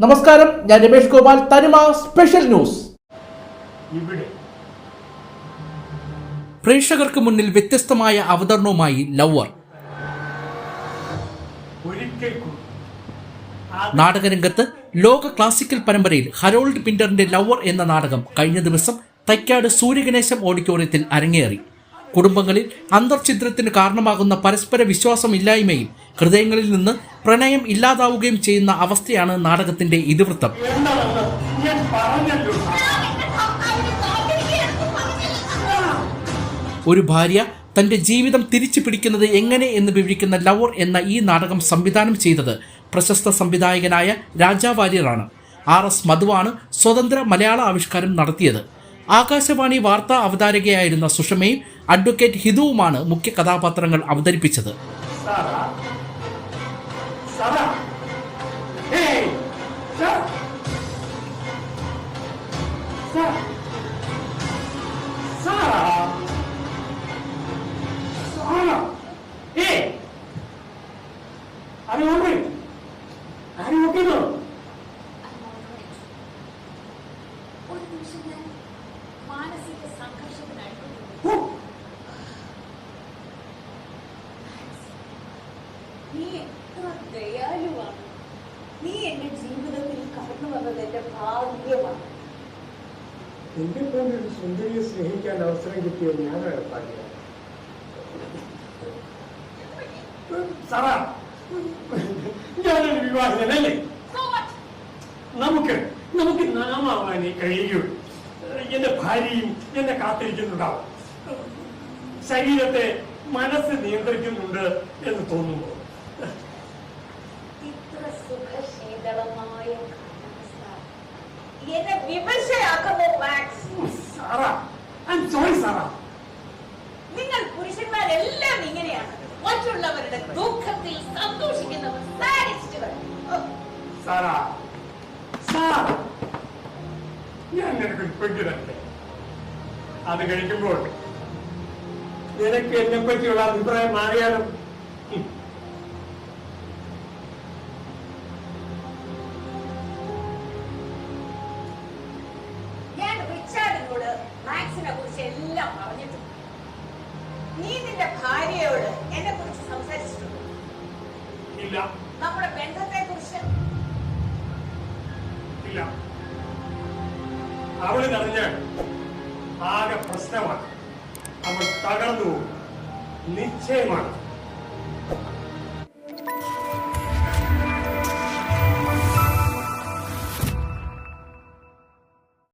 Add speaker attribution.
Speaker 1: നമസ്കാരം ഞാൻ രമേഷ് ഗോപാൽ തനിമ സ്പെഷ്യൽ ന്യൂസ്. പ്രേക്ഷകർക്ക് മുന്നിൽ വ്യത്യസ്തമായ അവതരണവുമായി ലവർ നാടകരംഗത്ത് ലോക ക്ലാസിക്കൽ പരമ്പരയിൽ ഹരോൾഡ് പിന്ററിന്റെ ലവർ എന്ന നാടകം കഴിഞ്ഞ ദിവസം തൈക്കാട് സൂര്യഗണേശം ഓഡിറ്റോറിയത്തിൽ അരങ്ങേറി. കുടുംബങ്ങളിൽ അന്തർഛിദ്രത്തിന് കാരണമാകുന്ന പരസ്പര വിശ്വാസമില്ലായ്മയും ഹൃദയങ്ങളിൽ നിന്ന് പ്രണയം ഇല്ലാതാവുകയും ചെയ്യുന്ന അവസ്ഥയാണ് നാടകത്തിന്റെ ഇതിവൃത്തം. ഒരു ഭാര്യ തന്റെ ജീവിതം തിരിച്ചു പിടിക്കുന്നത് എങ്ങനെ എന്ന് വിവരിക്കുന്ന ലവർ എന്ന ഈ നാടകം സംവിധാനം ചെയ്തത് പ്രശസ്ത സംവിധായകനായ രാജാ വാര്യറാണ് ആർ എസ് മധുവാണ് സ്വതന്ത്ര മലയാള ആവിഷ്കാരം നടത്തിയത്. ആകാശവാണി വാർത്താ അവതാരകയായിരുന്ന സുഷമയും അഡ്വക്കേറ്റ് ഹിതുവുമാണ് മുഖ്യ കഥാപാത്രങ്ങൾ അവതരിപ്പിച്ചത്?
Speaker 2: ഒരു നിമിഷം മാനസിക സംഘർഷത്തിനടുത്തു
Speaker 3: Oh,
Speaker 2: നീ എത്ര ദയാലുവാണ്. നീ എന്റെ ജീവിതത്തിൽ കടന്നു വന്നത് എന്റെ ഭാഗ്യമാണ്.
Speaker 3: എന്റെ പോലെ ഒരു സുന്ദരിയെ സ്നേഹിക്കാൻ അവസരം കിട്ടിയ ഞാൻ ഭാഗ്യം. സാറാ ഞാനൊരു വിവാഹിതനല്ലേ? നമുക്ക് നമുക്ക് നാമാവാനേ കഴിയുകയുള്ളൂ എന്റെ ഭാര്യയും എന്നെ കാത്തിരിക്കുന്നുണ്ടാവും. ശരീരത്തെ മനസ്സ് നിയന്ത്രിക്കുന്നുണ്ട് എന്ന് തോന്നുന്നു.
Speaker 2: ഇത്ര സുഖശീതളമായ എന്നെ വിമർശയാക്കുന്നു Max.
Speaker 3: Sara. I sorry Sara.
Speaker 2: നിങ്ങൾ പുരുഷന്മാരെല്ലാം ഇങ്ങനെയാണ്. മറ്റുള്ളവരുടെ ദുഃഖത്തിൽ സന്തോഷിക്കുന്നവർ സാരിസ്റ്റുകൾ
Speaker 3: സാറാ. സാർ നിനക്കൊരു പെൺകിടട്ടെ അത് കഴിക്കുമ്പോൾ നിനക്ക് എന്നെ പറ്റിയുള്ള അഭിപ്രായം മാറിയാലും? Yeah.
Speaker 2: ഞാൻ റിച്ചാർഡിനോട് മാക്സിനെ കുറിച്ച് എല്ലാം പറഞ്ഞിട്ടുണ്ട്. നീ നിന്റെ ഭാര്യയോട് എന്നെ കുറിച്ച് സംസാരിച്ചിട്ടുണ്ട്?
Speaker 3: ഇല്ല.
Speaker 2: നമ്മുടെ ബന്ധത്തെ കുറിച്ച്
Speaker 3: ഇല്ല. അവൾ നിറഞ്ഞാൽ ആകെ പ്രശ്നമാണ്. അവൾ തകർന്നു നിശ്ചയമാണ്.